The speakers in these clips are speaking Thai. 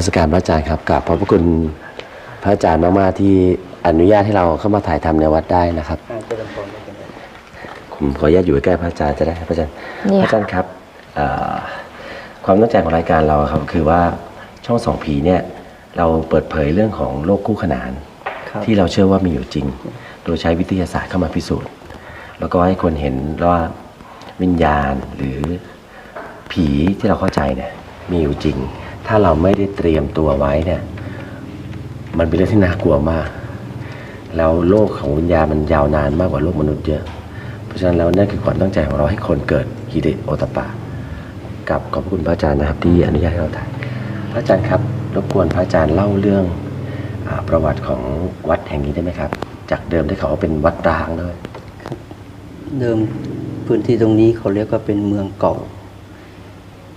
มัสการพระอาจารย์ครับกราบขอบพระคุณพระอาจารย์มากๆที่อนุญาตให้เราเข้ามาถ่ายทำในวัดได้นะครับอ่าเจริญพรไม่เป็นไรผมขออนุญาตอยู่ใกล้พระอาจารย์จะได้ครับพระอาจารย์เนี่พยระอาจารย์ครับเอ่อความตั้งใจของรายการเราครับคือว่าช่องสองผีเนี่ยเราเปิดเผยเรื่องของโลกคู่ขนานครับที่เราเชื่อว่ามีอยู่จริง โดยใช้วิทยาศาสตร์เข้ามาพิสูจน์ แล้วก็ให้คนเห็นว่าวิญญาณหรือผีที่เราเข้าใจเนี่ยมีอยู่จริง ถ้าเราไม่ได้เตรียมตัวไว้เนี่ย มันเป็นเรื่องที่น่ากลัวมาก แล้วโลกของวิญญาณมันยาวนานมากกว่าโลกมนุษย์เยอะ เพราะฉะนั้นแล้วนั่นคือความตั้งใจของเราให้คนเกิดฮิริโอตปปะ กับขอบคุณพระอาจารย์นะครับ ที่อนุญาตให้เราถ่ายพระอาจารย์ครับรบกวนพระอาจารย์เล่าเรื่องอประวัติของวัดแห่งนี้ได้ไหมครับ จากเดิมที่เขาว่าเป็นวัดร้างด้วยเดิมพื้นที่ตรงนี้เขาเรียกว่าเป็นเมืองเก่า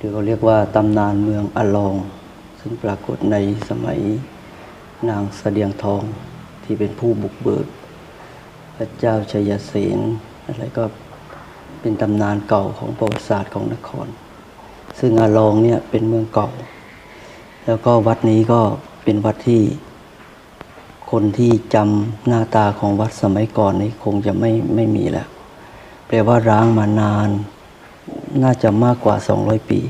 หรือเขาเรียกว่าตำนานเมืองอลอง ซึ่งปรากฏในสมัยนางเสดียงทองที่เป็นผู้บุกเบิก พระเจ้าชัยเสนอะไรก็เป็นตำนานเก่าของประวัติศาสตร์ของนคร ซึ่งอาลองเนี่ยเป็นเมืองเก่า แล้วก็วัดนี้ก็เป็นวัดที่คนที่จำหน้าตาของวัดสมัยก่อนนี้คงจะไม่ไม่มีแล้ว แปลว่าร้างมานาน น่าจะมากกว่า 200 ปี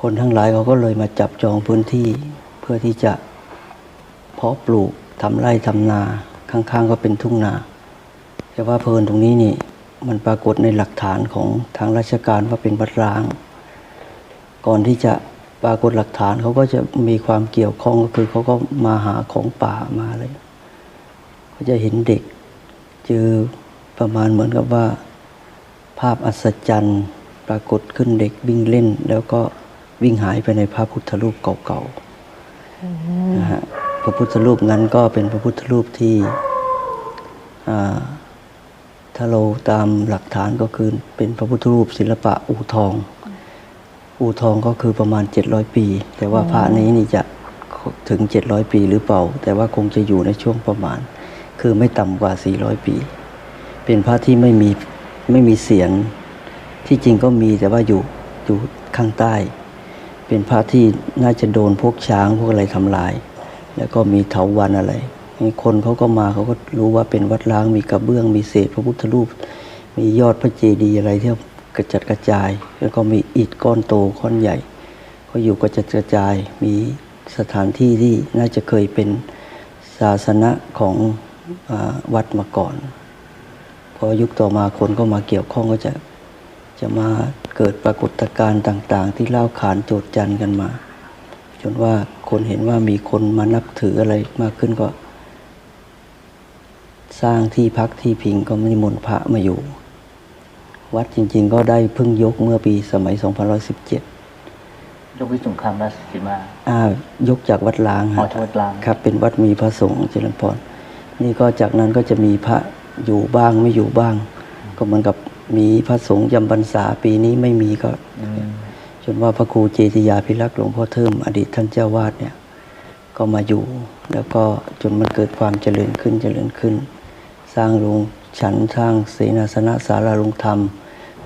คนทั้งหลายเขาก็เลยมาจับจองพื้นที่เพื่อที่จะเพาะปลูกทำไร่ทำนาข้างๆ ก็เป็นทุ่งนาแต่ว่าเพลินตรงนี้นี่มันปรากฏในหลักฐานของทางราชการว่าเป็นวัดร้าง ก่อนที่จะปรากฏหลักฐานเขาก็จะมีความเกี่ยวข้องก็คือเขาก็มาหาของป่ามาอะไรเขาจะเห็นเด็กเจอประมาณเหมือนกับว่า ภาพอัศจรรย์ปรากฏขึ้นเด็กวิ่งเล่นแล้วก็ วิ่งหายไปในพระพุทธรูปเก่าๆนะฮะพระพุทธรูปนั้นก็เป็นพระพุทธรูปที่อ่าถ้าเราตามหลักฐานก็คือเป็นพระพุทธรูปศิลปะอู่ทอง อู่ทองก็คือประมาณ 700 ปี แต่ว่าพระนี้นี่จะถึง 700 ปีหรือเปล่า แต่ว่าคงจะอยู่ในช่วงประมาณ คือไม่ต่ำกว่า 400 ปี เป็นพระที่ไม่มีไม่มีเสียงที่จริงก็มีแต่ว่าอยู่อยู่ข้างใต้ เป็นพระที่น่าจะโดนพวกช้างพวกอะไรทำลาย แล้วก็มีเถาวันอะไรนี่คนเขาก็มาเขาก็รู้ว่าเป็นวัดล้างมีกระเบื้องมีเศษพระพุทธรูป มียอดพระเจดีย์อะไรที่กระจัดกระจาย แล้วก็มีอิฐก้อนโตก้อนใหญ่ก็อยู่กระจัดกระจายมีสถานที่ที่น่าจะเคยเป็นศาสนะของอวัดมาก่อน พอยุคต่อมาคนก็มาเกี่ยวข้องก็จะ จะมาเกิดปรากฏการณ์ต่าง ๆ ที่เล่าขานโจดจันกันมา จนว่าคนเห็นว่ามีคนมานับถืออะไรมากขึ้นก็ สร้างที่พักที่พิงก็นิมนต์พระมาอยู่ วัดจริง ๆ ก็ได้เพิ่งยกเมื่อปีสมัย 2517ยกวิสงครามราชสีมาอ่ายกจากวัดล้างอ๋อฮะจากวัดล้างครับ เป็นวัดมีพระสงฆ์เจริญพร นี่ก็จากนั้นก็จะมีพระอยู่บ้างไม่อยู่บ้าง ก็เหมือนกับ มีพระสงฆ์จำพรรษาปีนี้ไม่มีก็จนว่าพระครูเจติยาภิรักษ์หลวงพ่อเทิมอดีตท่านเจ้าวาดเนี่ย ก็มาอยู่ แล้วก็จนมันเกิดความเจริญขึ้นเจริญขึ้น สร้างโรงฉันสร้างเสนาสนะศาลาลงธรรม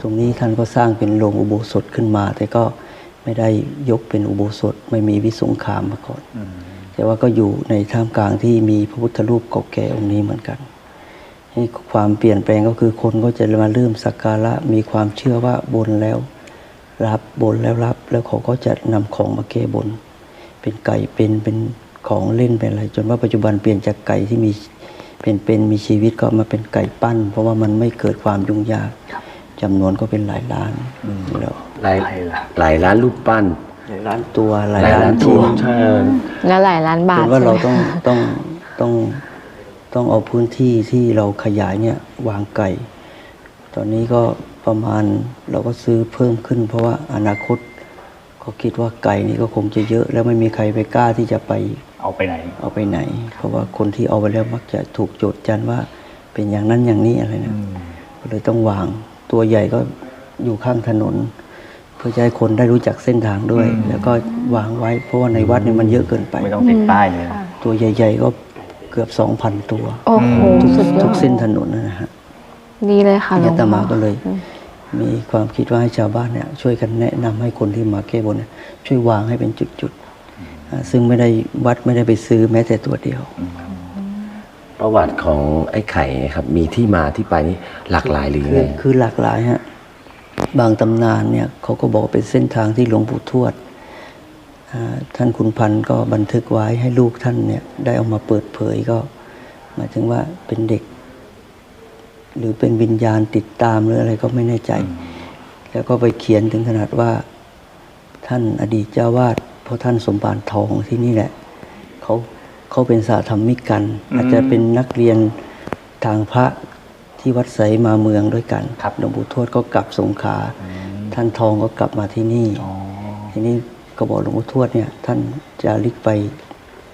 ตรงนี้ท่านก็สร้างเป็นโรงอุโบสถขึ้นมา แต่ก็ไม่ได้ยกเป็นอุโบสถไม่มีวิสุงคามมาก่อนแต่ว่าก็อยู่ในท่ามกลางที่มีพระพุทธรูปเก่าแก่องค์นี้เหมือนกัน นี่ความเปลี่ยนแปลงก็คือคนก็จะมาเริ่มสักการะมีความเชื่อว่าบนแล้วรับบนแล้วรับ แล้วเขาก็จะนำของมาแก้บน เป็นไก่เป็นเป็นของเล่นเป็นอะไร จนว่าปัจจุบันเปลี่ยนจากไก่ที่มีเป็นเป็นมีชีวิตก็มาเป็นไก่ปั้น เพราะว่ามันไม่เกิดความยุ่งยากจำนวนก็เป็นหลายล้านอยู่แล้วหลายหลายล้านหลายล้านรูปปั้นหลายล้านตัวหลายหลายล้าล้านนชิ้ตัวนใช่แล้วหลายล้านบาเห็ทนว่าใช่เราไหมต้องต้องต้อง ต้องเอาพื้นที่ที่เราขยายเนี่ยวางไก่ ตอนนี้ก็ประมาณเราก็ซื้อเพิ่มขึ้น เพราะว่าอนาคตก็คิดว่าไก่นี่ก็คงจะเยอะ แล้วไม่มีใครไปกล้าที่จะไปเอาไปไหน เอาไปไหน เพราะว่าคนที่เอาไปแล้วมักจะถูกโจทย์จันว่าเป็นอย่างนั้นอย่างนี้อะไรนะก็เลยต้องวางตัวใหญ่ก็อยู่ข้างถนน เพื่อจะให้คนได้รู้จักเส้นทางด้วยอืมแล้วก็วางไว้เพราะว่าในวัดนี่มันเยอะเกินไปไม่ต้องติดป้ายเลยนะตัวใหญ่ ๆ ก็ เกือบ2,000ตัวโอ้โหอืมสุดยอทุดกเส้นถนนนะฮะดีเลยค่ะหลยาวงตพ่อมาก็เลย มีความคิดว่าให้ชาวบ้านเนี่ยช่วยกันแนะนำให้คนที่มาแก้บนเนี่ยช่วยวางให้เป็นจุดอ่าซึ่งไม่ได้วัดไม่ได้ไปซื้อแม้แต่ตัวเดียว ประวัติของไอ้ไข่ครับ มีที่มาที่ไปนี่หลากหลายหรือคืไง อคือหลากหลายฮะ บางตำนานเนี่ยเขาก็บอกว่าเป็นเส้นทางที่หลวงปู่ทวดอ่าท่านขุนพันธ์ก็บันทึกไว้ให้ลูกท่านเนี่ยได้เอามาเปิด เผยก็ หมายถึงว่าเป็นเด็ก หรือเป็นวิญญาณติดตามหรืออะไรก็ไม่แน่ใจ แล้วก็ไปเขียนถึงขนาดว่า ท่านอดีตเจ้าวาดเพราะท่านสมบานทองที่นี่แหละเขาเขาเป็นสาธรรมิกกัน อาจจะเป็นนักเรียนทางพระที่วัดไสมาเมืองด้วยกันครับหลวงปู่ทวดก็กลับสงขลาท่านทองก็กลับมาที่นี่อ๋อทีนี้ก็บอกหลวงปู่ทวดเนี่ย ท่านจะลิกไป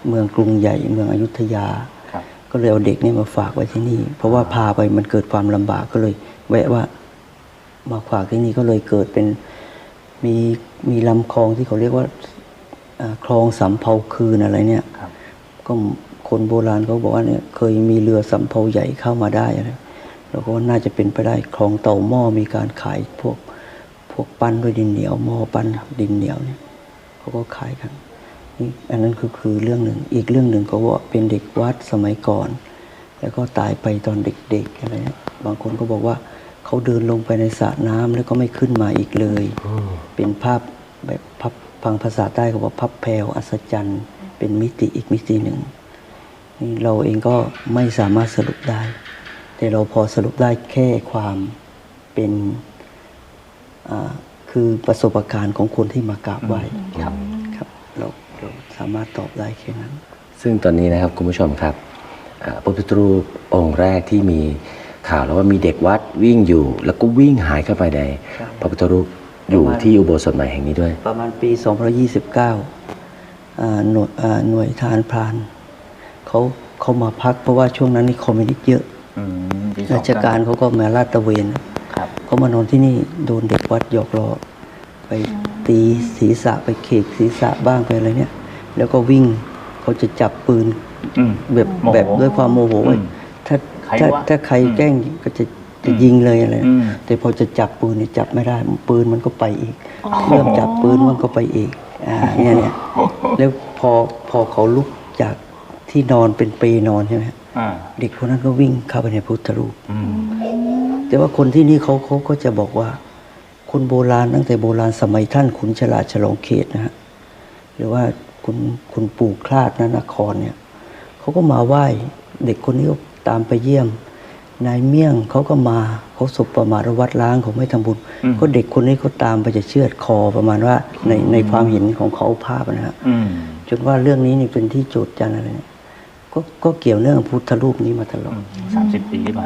เมืองกรุงใหญ่เมืองอยุธยาครับก็เลยเอาเด็กเนี่ยมาฝากไว้ที่นี่ เพราะว่าพาไปมันเกิดความลำบากก็เลย แวะว่ามาฝากที่นี่ก็เลยเกิดเป็นมีมีลำคลองที่เขาเรียกว่าอาคลองสำเภาคืนอะไรเนี่ยครับก็คนโบราณเขาบอกว่าเนี่ยเคยมีเรือสำเภาใหญ่เข้ามาได้อะไรแล้วก็ว่าน่าจะเป็นไปได้คลองเต่าหม้อมีการขายพวกพวกปั้นด้วยดินเหนียวหม้อปั้นดินเหนียวเนี่ยเขาก็ขายกันนี่ อันนั้นคือคือเรื่องหนึ่งอีกเรื่องหนึ่งเขาว่าเป็นเด็กวัดสมัยก่อน แล้วก็ตายไปตอนเด็กๆอะไรเนี่ยบางคนก็บอกว่าเขาเดินลงไปในสระน้ำแล้วก็ไม่ขึ้นมาอีกเลย เป็นภาพแบบพับฟังภาษาใต้เขาบอกพับแพรวอัศจรรย์เป็นมิติอีกมิติหนึ่งนี่เราเองก็ไม่สามารถสรุปได้ แต่เราพอสรุปได้แค่ความเป็นคือประสบการณ์ของคนที่มากราบไหว้ครับ สามารถตอบได้แค่นั้น ซึ่งตอนนี้นะครับคุณผู้ชมครับอ่าพระพุทธรูปองค์แรกที่มีข่าวแล้วว่ามีเด็กวัดวิ่งอยู่ แล้วก็วิ่งหายเข้าไปในครับพระพุทธรูปอยู่ที่อุโบสถใหม่แห่งนี้ด้วย ประมาณปี 2029อ่าหน่วยอ่าหน่วยทหารพรานเขาเขามาพักเพราะว่าช่วงนั้นนี่คอมมิวนิสต์เยอะอืมปีสองราชการเขาก็มาลาดตระเวนครับเขามานอนที่นี่โดนเด็กวัดหยอกล้อไปตีศีรษะไปเขกศีรษะบ้างไปอะไรเนี่ย แล้วก็วิ่งเขาจะจับปืนอืม แบบโมโหแบบด้วยความโมโหว่าอืมถ้าใครถ้าวะถ้าใครอืมแกล้งก็จะจะยิงเลยอะไรอืมแต่พอจะจับปืนเนี่ยจับไม่ได้ปืนมันก็ไปอีกเริ่มจับปืนมันก็ไปอีกอ่าเนี่ยเนี่ยแล้วพอพอเขาลุกจากที่นอนเป็นเปรนอนใช่ไหมฮะอ่าเด็กคนนั้นก็วิ่งเข้าไปในพุทธรูป อืม แต่ว่าคนที่นี่เขาเขาก็จะบอกว่า คนโบราณตั้งแต่โบราณสมัยท่านขุนฉลาดฉลองเขตนะฮะหรือว่า คุณคุณปู่คลาดนนครเนี่ยเขาก็มาไหว้เด็กคนนี้ก็ตามไปเยี่ยม นายเมี่ยงเขาก็มาเขาสบประมาทวัดล้างเขาไม่ทำบุญก็เด็กคนนี้ก็ตามไปจะเชือดคอประมาณว่าในในความเห็นของเขาภาพนะฮะอืมจนว่าเรื่องนี้นี่เป็นที่โจทย์จันอะไรเนี่ยก็ก็เกี่ยวเนื่องกับพุทธรูปนี้มาตลอดสามสิบปีที่ผ่าน